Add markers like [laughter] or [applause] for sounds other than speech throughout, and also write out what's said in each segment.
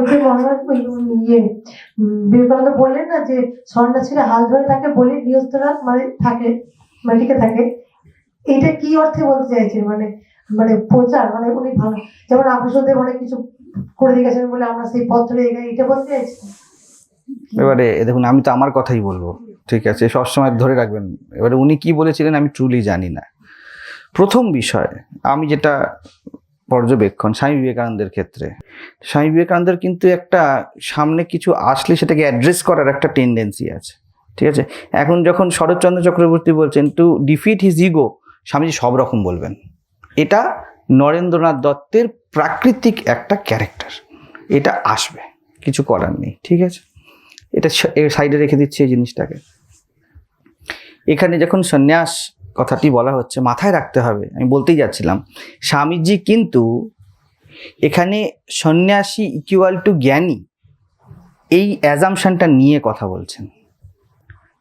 ওই যে ইয়ে উম, বিবেকানন্দ বললেন না যে সন্ন্যাসীরা হাল ধরে থাকে বলে গৃহস্থরা মানে থাকে মানে টিকে থাকে। এটা কি অর্থে বলতে চাইছে? মানে মানে প্রচার মানে উনি ভালো। যেমন আকর্ষণদেব অনেক কিছু করে দিয়ে গেছেন বলে আমরা সেই পথ এটা বলতে চাইছি? এবারে দেখুন আমি তো আমার কথাই বলব ঠিক আছে? সবসময় ধরে রাখবেন। এবারে উনি কি বলেছিলেন আমি ট্রুলি জানি না। প্রথম বিষয় আমি যেটা পর্যবেক্ষণ স্বামী বিবেকানন্দের ক্ষেত্রে। স্বামী বিবেকানন্দের কিন্তু একটা সামনে কিছু আসলে সেটাকে অ্যাড্রেস করার একটা টেন্ডেন্সি আছে, ঠিক আছে? এখন যখন শরৎচন্দ্র চক্রবর্তী বলছেন to defeat his ego Swamiji সব রকম বলবেন। এটা নরেন্দ্রনাথ দত্তের প্রাকৃতিক একটা ক্যারেক্টার এটা আসবে, কিছু করার নেই, ঠিক আছে? এটা সাইডে রেখে দিচ্ছি এই জিনিসটাকে। এখানে যখন সন্ন্যাস কথাটি বলা হচ্ছে, মাথায় রাখতে হবে। আমি বলতেই যাচ্ছিলাম, স্বামীজি কিন্তু এখানে সন্ন্যাসী ইকুয়াল টু জ্ঞানী, এই অ্যাজামশানটা নিয়ে কথা বলছেন।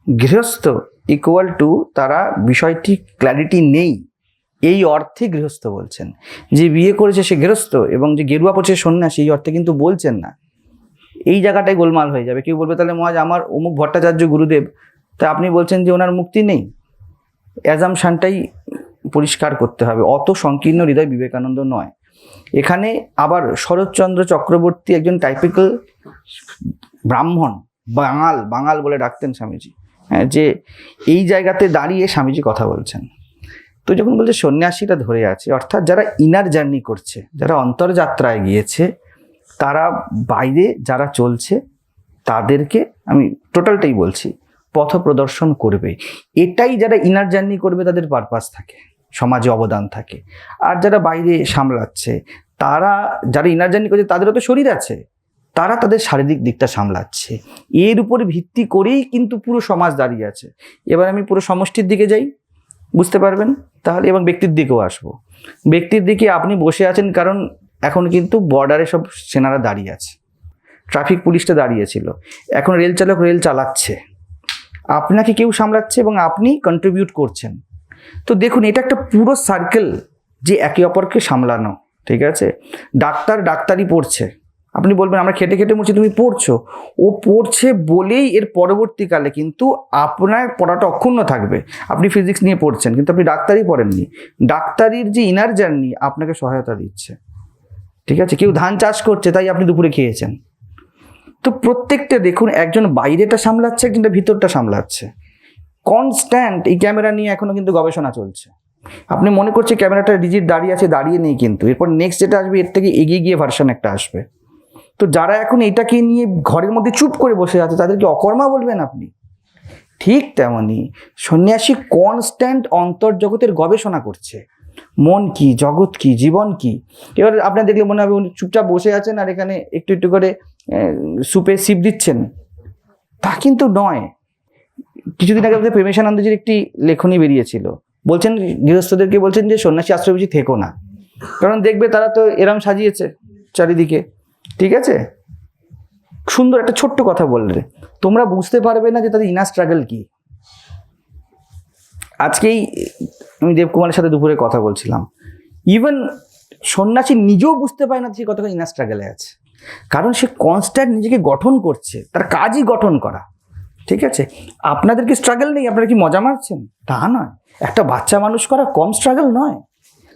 গৃহস্থ ইকুয়াল টু তারা বিষয়টি ক্ল্যারিটি নেই, এই অর্থে গৃহস্থ বলছেন। যে বিয়ে করেছে সে গৃহস্থ এবং যে গেরুয়া পড়ছে সন্ন্যাসী, এই অর্থে কিন্তু বলছেন না। এই জায়গাটায় গোলমাল হয়ে যাবে। কেউ বলবে, তাহলে মহাজ আমার অমুক ভট্টাচার্য গুরুদেব, তা আপনি বলছেন যে ওনার মুক্তি নেই? অ্যাজামশানটাই পরিষ্কার করতে হবে। অত সংকীর্ণ হৃদয় বিবেকানন্দ নয়। এখানে আবার শরৎচন্দ্র চক্রবর্তী একজন টাইপিক্যাল ব্রাহ্মণ, বাঙাল বাঙাল বলে ডাকতেন স্বামীজি। হ্যাঁ যে এই জায়গাতে দাঁড়িয়ে স্বামীজি কথা বলছেন। তো যখন বলছে, সন্ন্যাসীরা ধরে আছে অর্থাৎ যারা ইনার জার্নি করছে, যারা অন্তর্যাত্রায় গিয়েছে, তারা বাইরে যারা চলছে, তাদেরকে আমি টোটালটাই বলছি পথ প্রদর্শন করবে। এটাই যারা ইনার জার্নি করবে, তাদের পারপাস থাকে, সমাজে অবদান থাকে। আর যারা বাইরে সামলাচ্ছে, তারা যারা ইনার জার্নি করছে, তাদেরও তো শরীর আছে। তারা তাদের শারীরিক দিকটা সামলাচ্ছে। এর উপর ভিত্তি করেই কিন্তু পুরো সমাজ দাঁড়িয়ে আছে। এবার আমি পুরো সমষ্টির দিকে যাই, বুঝতে পারবেন? তাহলে এবং ব্যক্তির দিকেও আসব। ব্যক্তির দিকে আপনি বসে আছেন কারণ এখন কিন্তু বর্ডারে সব সেনারা দাঁড়িয়ে আছে। ট্রাফিক পুলিশটা দাঁড়িয়েছিল এখন রেল চালক রেল চালাচ্ছে। আপনাকে কেউ সামলাচ্ছে এবং আপনি কন্ট্রিবিউট করছেন। তো দেখুন, এটা একটা পুরো সার্কেল যে একে অপরকে সামলানো, ঠিক আছে? ডাক্তার ডাক্তারই পড়ছে। আপনি বলবেন, আমরা খেটে খেটে মরছি, তুমি পড়ছো? ও পড়ছে বলেই এর পরবর্তীকালে কিন্তু আপনার পড়াটা অক্ষুণ্ণ থাকবে। আপনি ফিজিক্স নিয়ে পড়ছেন, কিন্তু আপনি ডাক্তারই পড়েননি। ডাক্তারির যে ইনার জার্নি আপনাকে সহায়তা দিচ্ছে। ঠিক আছে? কেউ ধান চাষ করছে, তাই আপনি দুপুরে খেয়েছেন। তো প্রত্যেকটা দেখুন, একজন বাইরেটা সামলাচ্ছে, একজনটা ভিতরটা সামলাচ্ছে। কনস্ট্যান্ট এই ক্যামেরা নিয়ে এখনও কিন্তু গবেষণা চলছে। আপনি মনে করছে ক্যামেরাটা ডিজিট দাঁড়িয়ে আছে, দাঁড়িয়ে নেই কিন্তু। এরপর নেক্সট যেটা আসবে, এর থেকে এগিয়ে গিয়ে ভার্সন একটা আসবে। তো যারা এখন এটাকে নিয়ে ঘরের মধ্যে চুপ করে বসে আছে, তাদেরকে অকর্মা বলবেন আপনি। ঠিক তেমনই সন্ন্যাসী কনস্ট্যান্ট অন্তর্জগতের গবেষণা করছে। মন কি, জগৎ কি, জীবন কি? এবার আপনার দেখলে মনে হবে উনি চুপচাপ বসে আছেন আর এখানে একটু একটু করে সুপে সিপ দিচ্ছেন, তা কিন্তু নয়। কিছুদিন আগে আমাদের প্রেমেশানন্দজির একটি লেখনী বেরিয়েছিল। বলছেন, গৃহস্থদেরকে বলছেন যে, সন্ন্যাসী আশ্রয় বেশি থেকো না। কারণ দেখবে তারা তো এরম সাজিয়েছে চারিদিকে। ঠিক আছে? সুন্দর, একটা ছোট্ট কথা বললে। তোমরা বুঝতে পারবে না যে তাদের ইনার স্ট্রাগল কি। আজকেই আমি দেবকুমারের সাথে দুপুরে কথা বলছিলাম। ইভেন সন্ন্যাসী নিজেও বুঝতে পারে না যে কতটা ইনার স্ট্রাগলে আছে। কারণ সে কনস্ট্যান্ট নিজেকে গঠন করছে, তার কাজই গঠন করা, ঠিক আছে? আপনাদের কি স্ট্রাগল নেই? আপনারা কি মজা মারছেন? তা নয়। একটা বাচ্চা মানুষ করা কম স্ট্রাগল নয়।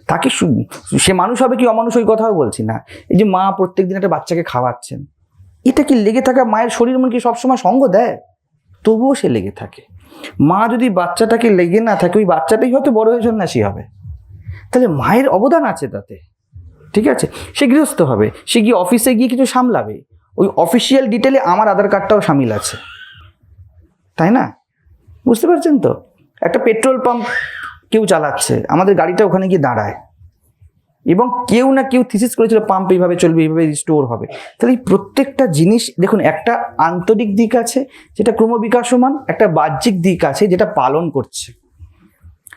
তাকে সু- মানুষ হবে কি অমানুষ ওই কথাও বলছি না। এই যে মা প্রত্যেক দিন একটা বাচ্চাকে খাওয়াচ্ছেন, এটা কি লেগে থাকা মায়ের শরীর মন কি সবসময় সঙ্গ দেয়? তবুও সে লেগে থাকে। মা যদি বাচ্চাটাকে লেগে না থাকে, ওই বাচ্চাটাই হয়তো বড় হয়ে সন্ন্যাসী হবে। তাহলে মায়ের অবদান আছে তাতে। ঠিক আছে? সে গৃহস্থ হবে। সে গিয়ে অফিসে গিয়ে কিছু সামলাবে। ওই অফিসিয়াল ডিটেলে আমার আধার কার্ডটাও সামিল আছে। তাই না? বুঝতে পারছেন তো? একটা পেট্রোল পাম্প কেউ চালাচ্ছে, আমাদের গাড়িটা ওখানে গিয়ে দাঁড়ায়। এবং কেউ না কেউ থিসিস করেছিল পাম্প এইভাবে চলবে, এইভাবে স্টোর হবে। তাহলে এই প্রত্যেকটা জিনিস, দেখুন, একটা আন্তরিক দিক আছে, যেটা ক্রমবিকাশমান, একটা বাহ্যিক দিক আছে, যেটা পালন করছে।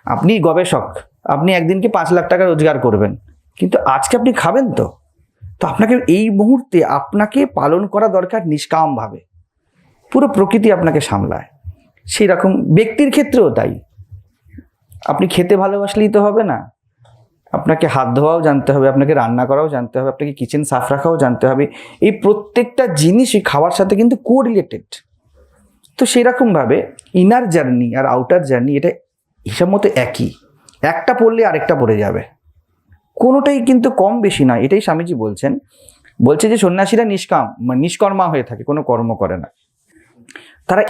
আপনি গবেষক, আপনি একদিনকে পাঁচ লাখ টাকা রোজগার করবেন। কিন্তু আজকে আপনি খাবেন তো। তো আপনাকে এই মুহূর্তে আপনাকে পালন করা দরকার নিষ্কামভাবে। পুরো প্রকৃতি আপনাকে সামলায়। সেই রকম ব্যক্তির ক্ষেত্রেও তাই। আপনি খেতে ভালোবাসলেই তো হবে না। আপনাকে হাত ধোয়াও জানতে হবে, আপনাকে রান্না করাও জানতে হবে, আপনাকে কিচেন সাফ রাখাও জানতে হবে। এই প্রত্যেকটা জিনিস জিনিসই খাওয়ার সাথে কিন্তু কো রিলেটেড তো সেরকমভাবে ইনার জার্নি আর আউটার জার্নি এটা হিসাব মতো একই। একটা পড়লে আরেকটা পড়ে যাবে। কোনোটাই কিন্তু কম বেশি নয়, এটাই স্বামীজি বলছেন। বলছে যে সন্ন্যাসীরা নিষ্কাম নিষ্কর্মা হয়ে থাকে, কোনো কর্ম করে না। তারা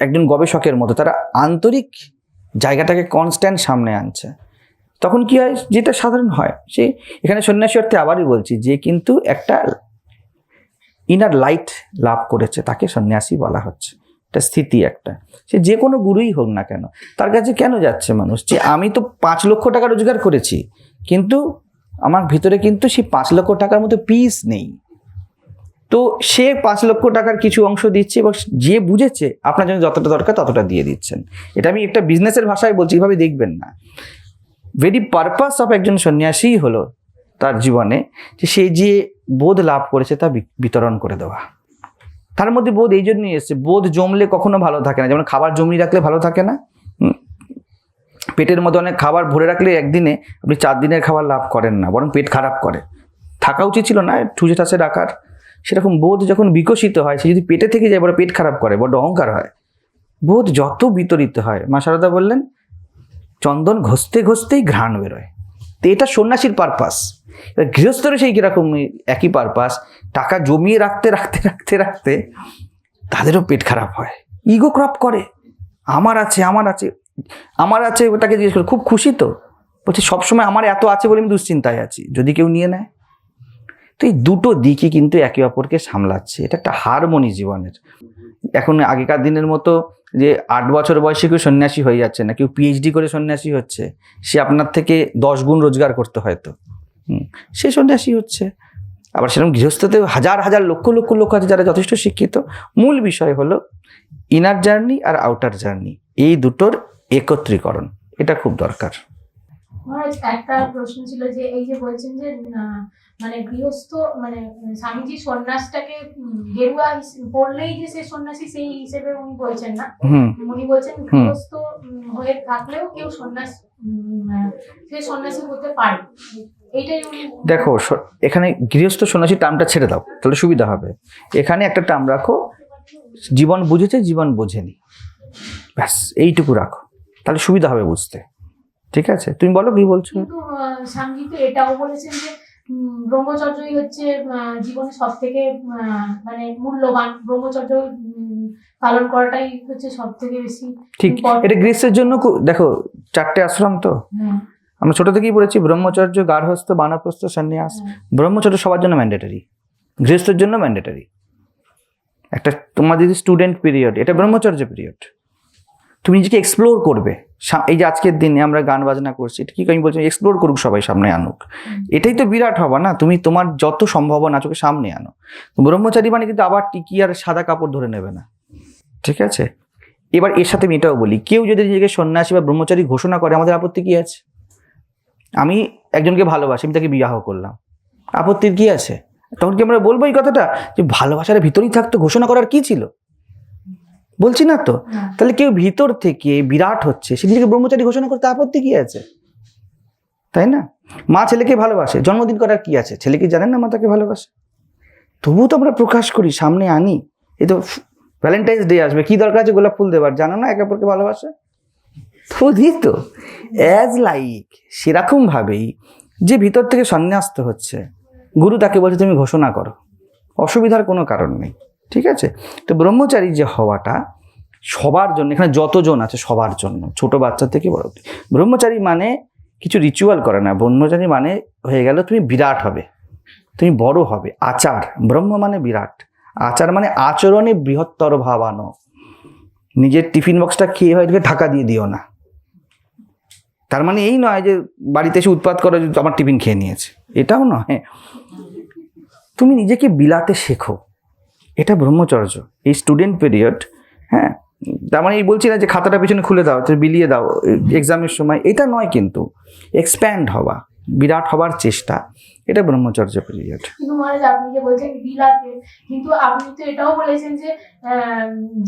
একজন গবেষকের মতো, তারা আন্তরিক জায়গাটাকে কনস্ট্যান্ট সামনে আনছে। তখন কি হয়? যেটা সাধারণ হয় সে এখানে সন্ন্যাসী অর্থে আবারই বলছি, যে কিন্তু একটা ইনার লাইট লাভ করেছে, তাকে সন্ন্যাসী বলা হচ্ছে। এটা স্থিতি একটা। সে যে কোনো গুরুই হোক না কেন, তার কাছে কেন যাচ্ছে মানুষ? যে আমি তো পাঁচ লক্ষ টাকা রোজগার করেছি কিন্তু আমার ভিতরে কিন্তু সেই পাঁচ লক্ষ টাকার মতো পিস নেই। তো সে পাঁচ লক্ষ টাকার কিছু অংশ দিচ্ছে এবং যে বুঝেছে আপনার জন্য যতটা দরকার ততটা দিয়ে দিচ্ছেন। এটা আমি একটা বিজনেসের ভাষায় বলছি, এভাবে দেখবেন না। ভেরি পারপাস অফ একজন সন্ন্যাসী হলো তার জীবনে যে সে যে বোধ লাভ করেছে তা বিতরণ করে দেওয়া। তার মধ্যে বোধ এই জন্যই এসছে, বোধ জমলে কখনো ভালো থাকে না। যেমন খাবার জমিয়ে রাখলে ভালো থাকে না। পেটের মধ্যে অনেক খাবার ভরে রাখলে একদিনে আপনি চার দিনের খাবার লাভ করেন না, বরং পেট খারাপ করে। থাকা উচিত ছিল না, ঠুসে ঠাসে রাখার। সেরকম বোধ যখন বিকশিত হয়, সে যদি পেটে থেকে যায় বড় পেট খারাপ করে বড্ড অহংকার হয়, বোধ যত বিতরিত হয়, মা সারদা বললেন, চন্দন ঘষতে ঘষতেই ঘ্রাণ বেরোয়। তো এটা সন্ন্যাসীর পারপাস এবার গৃহস্থরে সেই কীরকম একই পারপাস টাকা জমিয়ে রাখতে রাখতে রাখতে রাখতে তাদেরও পেট খারাপ হয়। ইগো ক্রপ করে। আমার আছে আমার আছে। আমার আছে ওটাকে জিজ্ঞেস করে, খুব খুশি তো? বলছি, সবসময় আমার এত আছে বলে আমি দুশ্চিন্তায় আছি, যদি কেউ নিয়ে নেয়। তো এই দুটো দিকই কিন্তু একে অপরকে সামলাচ্ছে, এটা একটা হারমোনি জীবনের। এখন আগেকার দিনের মতো যে আট বছর বয়সে কেউ সন্ন্যাসী হয়ে যাচ্ছে না, কেউ পিএইচডি করে সন্ন্যাসী হচ্ছে, সে আপনার থেকে দশ গুণ রোজগার করতে হয়তো। সে সন্ন্যাসী হচ্ছে। আবার সেরকম গৃহস্থতে হাজার হাজার, লক্ষ লক্ষ লোক আছে যারা যথেষ্ট শিক্ষিত। মূল বিষয় হলো ইনার জার্নি আর আউটার জার্নি এই দুটোর একত্রীকরণ এটা খুব দরকার। একটা প্রশ্ন ছিল যে এই যে বলছেন যে মানে গৃহস্থ মানে স্বামীজি সন্ন্যাসটাকে গেরুয়া পড়লেই যে সে সন্ন্যাসী সেই হিসেবে উনি বলছেন না। উনি বলছেন গৃহস্থ হয়ে থাকলেও কেউ সন্ন্যাস সে সন্ন্যাসী হতে পারে। দেখো এখানে গৃহস্থ সন্ন্যাসী টার্মটা ছেড়ে দাও তাহলে সুবিধা হবে। এখানে একটা টার্ম রাখো জীবন বুঝেছে জীবন বোঝেনি। ব্যাস এইটুকু রাখো। তাহলে সুবিধা হবে বুঝতে। ঠিক আছে? তুমি বলো কি বলছো? কিন্তু আহ, এটাও বলেছেন যে ব্রহ্মচর্যই হচ্ছে জীবনে সব থেকে মানে মূল্যবান। ব্রহ্মচর্য পালন করাটাই হচ্ছে সব থেকে বেশি ঠিক। এটা গ্রীষ্মের জন্য দেখো চারটে আশ্রম তো। হ্যাঁ, আমরা ছোট থেকেই পড়েছি ব্রহ্মচর্য গার্হস্থ বানপ্রস্থ সন্ন্যাস। হ্যাঁ। ব্রহ্মচর্য সবার জন্য ম্যান্ডেটরি গৃহস্থের জন্য ম্যান্ডেটরি একটা তোমার যদি স্টুডেন্ট পিরিয়ড এটা ব্রহ্মচর্য পিরিয়ড তুমি নিজেকে এক্সপ্লোর করবে। এই যে আজকের দিনে আমরা গান বাজনা করছি এটা কি আমি বলছি এক্সপ্লোর করুক সবাই সামনে আনুক। এটাই তো বিরাট হবা না? তুমি তোমার যত সম্ভাবনা চোখে সামনে আনো। ব্রহ্মচারী মানে কিন্তু আবার টিকি আর সাদা কাপড় ধরে নেবে না। ঠিক আছে? এবার এর সাথে আমি এটাও বলি কেউ যদি নিজেকে সন্ন্যাসী বা ব্রহ্মচারী ঘোষণা করে আমাদের আপত্তি কি আছে? আমি একজনকে ভালোবাসি আমি তাকে বিবাহ করলাম। আপত্তির কি আছে? তখন কি আমরা বলব এই কথাটা? যে ভালোবাসার ভিতরেই থাকতো ঘোষণা করার কি ছিল? বলছি না তো? তাহলে কেউ ভিতর থেকে বিরাট হচ্ছে সে নিজেকে ব্রহ্মচারী ঘোষণা করতে আপত্তি কি আছে? তাই না? মা ছেলেকে ভালোবাসে জন্মদিন করার কি আছে? ছেলে কি জানেন না মা তাকে ভালোবাসে? তবুও তো আমরা প্রকাশ করি সামনে আনি। এই তো ভ্যালেন্টাইন্স ডে আসবে কি দরকার আছে গোলাপ ফুল দেবার? জানো না একে অপরকে ভালোবাসে? তো? দিই তো অ্যাজ লাইক সেরকমভাবেই যে ভিতর থেকে সন্ন্যাস্ত হচ্ছে গুরু তাকে বলছে তুমি ঘোষণা করো। অসুবিধার কোনো কারণ নেই। ঠিক আছে? তো ব্রহ্মচারী যে হওয়াটা সবার জন্য, এখানে যতজন আছে সবার জন্য, ছোট বাচ্চা থেকে বড়। ব্রহ্মচারী মানে কিছু রিচুয়াল করে না, ব্রহ্মচারী মানে হয়ে গেল তুমি বিরাট হবে, তুমি বড় হবে, আচার, ব্রহ্ম মানে বিরাট, আচার মানে আচরণে বৃহত্তর ভাবানো। নিজের টিফিন বক্সটা খেয়ে হয়তো ঢাকা দিয়ে দিও না। তার মানে এই নয় যে বাড়িতে এসে উৎপাত করো আমার টিফিন খেয়ে নিয়েছে, এটাও নয়। তুমি নিজেকে বিলাতে শেখো। এটা ব্রহ্মচর্য। এই স্টুডেন্ট পিরিয়ড হ্যাঁ তার মানে এই বলছি না যে খাতাটা পিছনে খুলে দাও বিলিয়ে দাও এক্সামের সময় এটা নয় কিন্তু। এক্সপ্যান্ড হওয়া বিরাট হবার চেষ্টা এটা ব্রহ্মচর্য পিরিয়ড কিন্তু মহারাজ আপনি যে বলছেন বিলাতে কিন্তু আপনি তো এটাও বলেছেন যে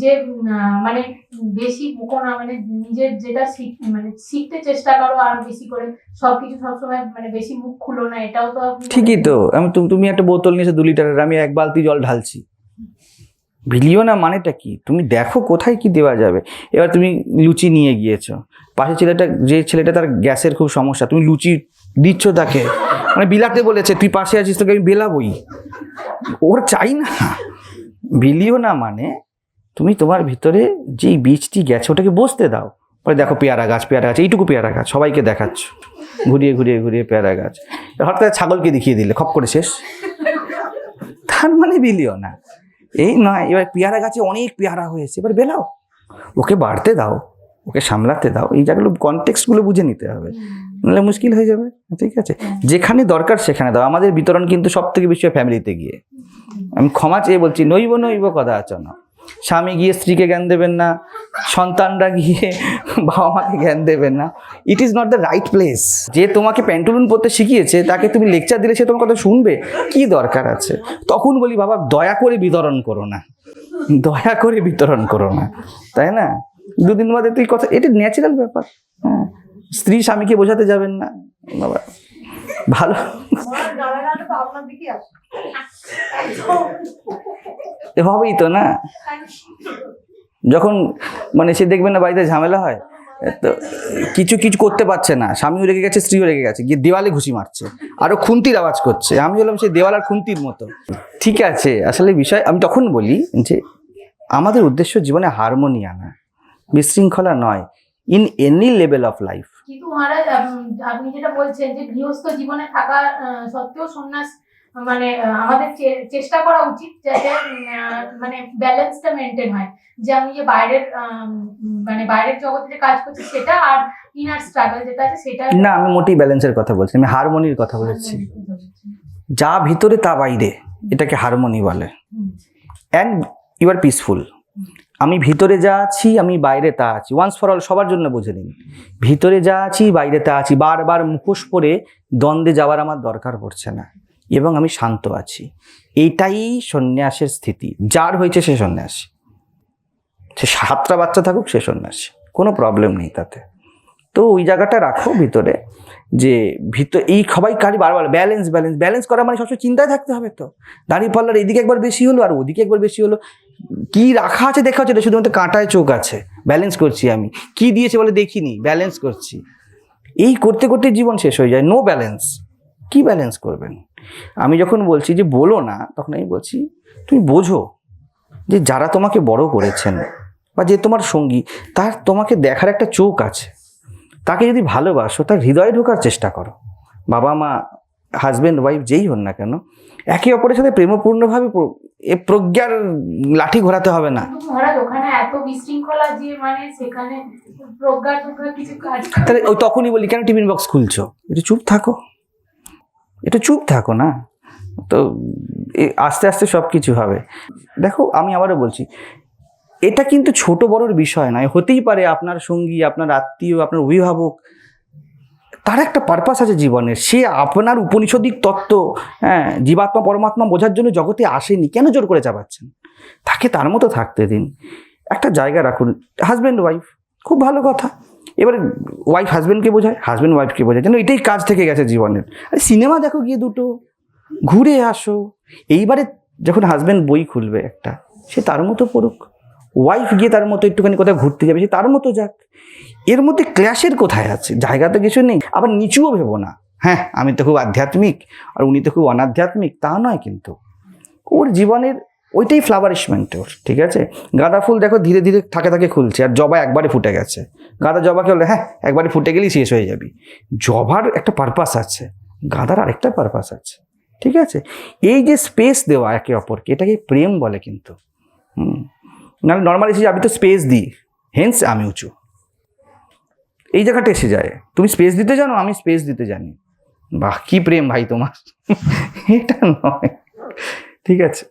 যে মানে বেশি কোনো মানে নিজের যেটা শিখ মানে শিখতে চেষ্টা করো আর বেশি করে সব সবকিছু সবসময় মানে বেশি মুখ খুলো না এটাও তো ঠিকই তো। আমি তুমি তুমি একটা বোতল নিয়েছো দু লিটারের আমি এক বালতি জল ঢালছি। বিলিও না মানেটা কি? তুমি দেখো কোথায় কি দেওয়া যাবে। এবার তুমি লুচি নিয়ে গিয়েছো। পাশে ছেলেটা, যে ছেলেটা তার গ্যাসের খুব সমস্যা, তুমি লুচি দিচ্ছ তাকে। মানে বিলাতে বলেছে, তুই পাশে আছিস, তোকে আমি বেলাবই। ওর চাই না। বিলিও না মানে তুমি তোমার ভিতরে যেই বীজটি গেছে, ওটাকে বসতে দাও। পরে দেখো পেয়ারা গাছ পেয়ারা গাছ, এইটুকু পেয়ারা গাছ, সবাইকে দেখাচ্ছ। ঘুরিয়ে ঘুরিয়ে ঘুরিয়ে পেয়ারা গাছ। হঠাৎ ছাগলকে দেখিয়ে দিলে, খপ করে শেষ। তার মানে বিলিও না এই নয় এবার পেয়ারা গাছে অনেক পেয়ারা হয়েছে এবার বেলাও। ওকে বাড়তে দাও ওকে সামলাতে দাও এই জায়গাগুলো কনটেক্সটগুলো বুঝে নিতে হবে। নাহলে মুশকিল হয়ে যাবে ঠিক আছে? যেখানে দরকার সেখানে দাও আমাদের বিতরণ কিন্তু সব থেকে বেশি ফ্যামিলিতে গিয়ে। আমি ক্ষমা চেয়ে বলছি নইব নইব কথা আচরণ স্বামী গিয়ে স্ত্রীকে জ্ঞান দেবেন না সন্তানরা গিয়ে বাবা মাকে জ্ঞান দেবেন না it is not the right place যে তোমাকে প্যান্টুলুন পড়তে শিখিয়েছে, তাকে তুমি লেকচার দিলে সে তোমার কথা শুনবে, কি দরকার আছে? তখন বলি, বাবা, দয়া করে বিতরণ করো না। দয়া করে বিতরণ করো না। তাই না? দুদিন বাদে তুই কথা, এটা ন্যাচারাল ব্যাপার। হ্যাঁ। স্ত্রী স্বামীকে বোঝাতে যাবেন না। বাবা, ভালো। হবেই তো না? যখন মানে সে দেখবেন না বাড়িতে ঝামেলা হয় তো, কিছু কিছু করতে পারছে না। স্বামীও রেগে গেছে, স্ত্রীও রেগে গেছে। গিয়ে দেওয়ালে ঘুষি মারছে। আরও খুন্তির আওয়াজ করছে। আমি বললাম, সেই দেওয়াল আর খুন্তির মতো। ঠিক আছে, আসলে বিষয়, আমি তখন বলি যে, আমাদের উদ্দেশ্য জীবনে হারমোনি আনা। বিশৃঙ্খলা নয়। In any level of life কিন্তু মহারাজ আপনি যেটা বলছেন যে, গৃহস্থ জীবনে থাকা সত্ত্বেও সন্ন্যাস মানে আমাদের চেষ্টা করা উচিত যাতে মানে ব্যালেন্সটা মেনটেন হয়। যে আমি যে বাইরের মানে বাইরের জগতে যে কাজ করছি সেটা আর ইনার স্ট্রাগল যেটা আছে সেটা না আমি মোটেই ব্যালেন্সের কথা বলছি আমি হারমোনির কথা বলেছি। যা ভিতরে তা বাইরে এটাকে হারমোনি বলে। অ্যান্ড ইউ আর পিসফুল আমি ভিতরে যা আছি আমি বাইরে তা আছি। ওয়ান্স ফর অল সবার জন্য বুঝে নিন। ভিতরে যা আছি বাইরে তা আছি। বারবার মুখোশ পরে দ্বন্দ্বে যাওয়ার আমার দরকার পড়ছে না। এবং আমি শান্ত আছি। এইটাই সন্ন্যাসের স্থিতি। যার হয়েছে সে সন্ন্যাসী। সে সাতটা বাচ্চা থাকুক, সে সন্ন্যাসী। কোনো প্রবলেম নেই তাতে। তো ওই জায়গাটা রাখো ভিতরে যে ভিতর, এই সবাই কারি বারবার ব্যালেন্স ব্যালেন্স ব্যালেন্স করা মানে সবসময় চিন্তায় থাকতে হবে তো। দাঁড়িয়ে পাল্লার এদিকে একবার বেশি হলো আর ওদিকে একবার বেশি হলো। কি রাখা আছে দেখা হচ্ছে শুধুমাত্র কাঁটায় চোখ আছে। ব্যালেন্স করছি আমি। কি দিয়েছে বলে দেখিনি ব্যালেন্স করছি। এই করতে করতে জীবন শেষ হয়ে যায়। নো ব্যালেন্স কি ব্যালেন্স করবেন? আমি যখন বলছি যে বলো না তখন আমি বলছি তুমি বোঝো যে যারা তোমাকে বড় করেছেন বা যে তোমার সঙ্গী তার তোমাকে দেখার একটা চোখ আছে। তাকে যদি ভালোবাসো তার হৃদয়ে ঢোকার চেষ্টা করো। বাবা মা হাজব্যান্ড ওয়াইফ যেই হন না কেন একে অপরের সাথে প্রেমপূর্ণভাবে এ প্রজ্ঞার লাঠি ঘোরাতে হবে না। মানে তাহলে ওই তখনই বলি কেন টিফিন বক্স খুলছো? একটু চুপ থাকো। একটু চুপ থাকো না। তো আস্তে আস্তে সব কিছু হবে। দেখো, আমি আবারও বলছি, এটা কিন্তু ছোট বড়র বিষয় নয়, হতেই পারে আপনার সঙ্গী, আপনার আত্মীয়, আপনার অভিভাবক, তার একটা পারপাস আছে জীবনের। সে আপনার উপনিষদিক তত্ত্ব হ্যাঁ জীবাত্মা, পরমাত্মা বোঝার জন্য জগতে আসেনি, কেন জোর করে চাপাচ্ছেন? তাকে তার মতো থাকতে দিন। একটা জায়গা রাখুন হাজব্যান্ড ওয়াইফ খুব ভালো কথা। এবার ওয়াইফ হাজব্যান্ডকে বোঝায়? হাজব্যান্ড ওয়াইফকে বোঝায়। যেন এটাই কাজ থেকে গেছে জীবনের। আরে সিনেমা দেখো গিয়ে দুটো। ঘুরে আসো। এইবারে যখন হাজব্যান্ড বই খুলবে একটা, সে তার মতো পড়ুক। ওয়াইফ গিয়ে তার মতো একটুখানি কোথাও ঘুরতে যাবে, সে তার মতো যাক। এর মধ্যে ক্ল্যাশের কোথায় আছে? জায়গা তো কিছু নেই। আবার নিচুও ভেবো না। হ্যাঁ আমি তো খুব আধ্যাত্মিক, আর উনি তো খুব অনাধ্যাত্মিক, তা নয় কিন্তু। ওর জীবনের ওইটাই ফ্লাওয়ারিশমেন্ট ওর, ঠিক আছে? গাঁদা ফুল দেখো ধীরে ধীরে থাকে থাকে খুলছে, আর জবা একবারে ফুটে গেছে। গাঁদা জবাকে বলে হ্যাঁ একবারে ফুটে গেলেই শেষ হয়ে যাবি। জবার একটা পারপাস আছে, গাঁদার আরেকটা পারপাস আছে, ঠিক আছে? এই যে স্পেস দেওয়া একে অপরকে, এটাকে প্রেম বলে কিন্তু। হুম, নাহলে নর্মালি এসে আমি তো স্পেস দিই হেন্স আমি উঁচু। এই জায়গাটা এসে যায়। তুমি স্পেস দিতে জানো, আমি স্পেস দিতে জানি। বাহ, কি প্রেম ভাই তোমার। [laughs] এটা নয়, ঠিক আছে?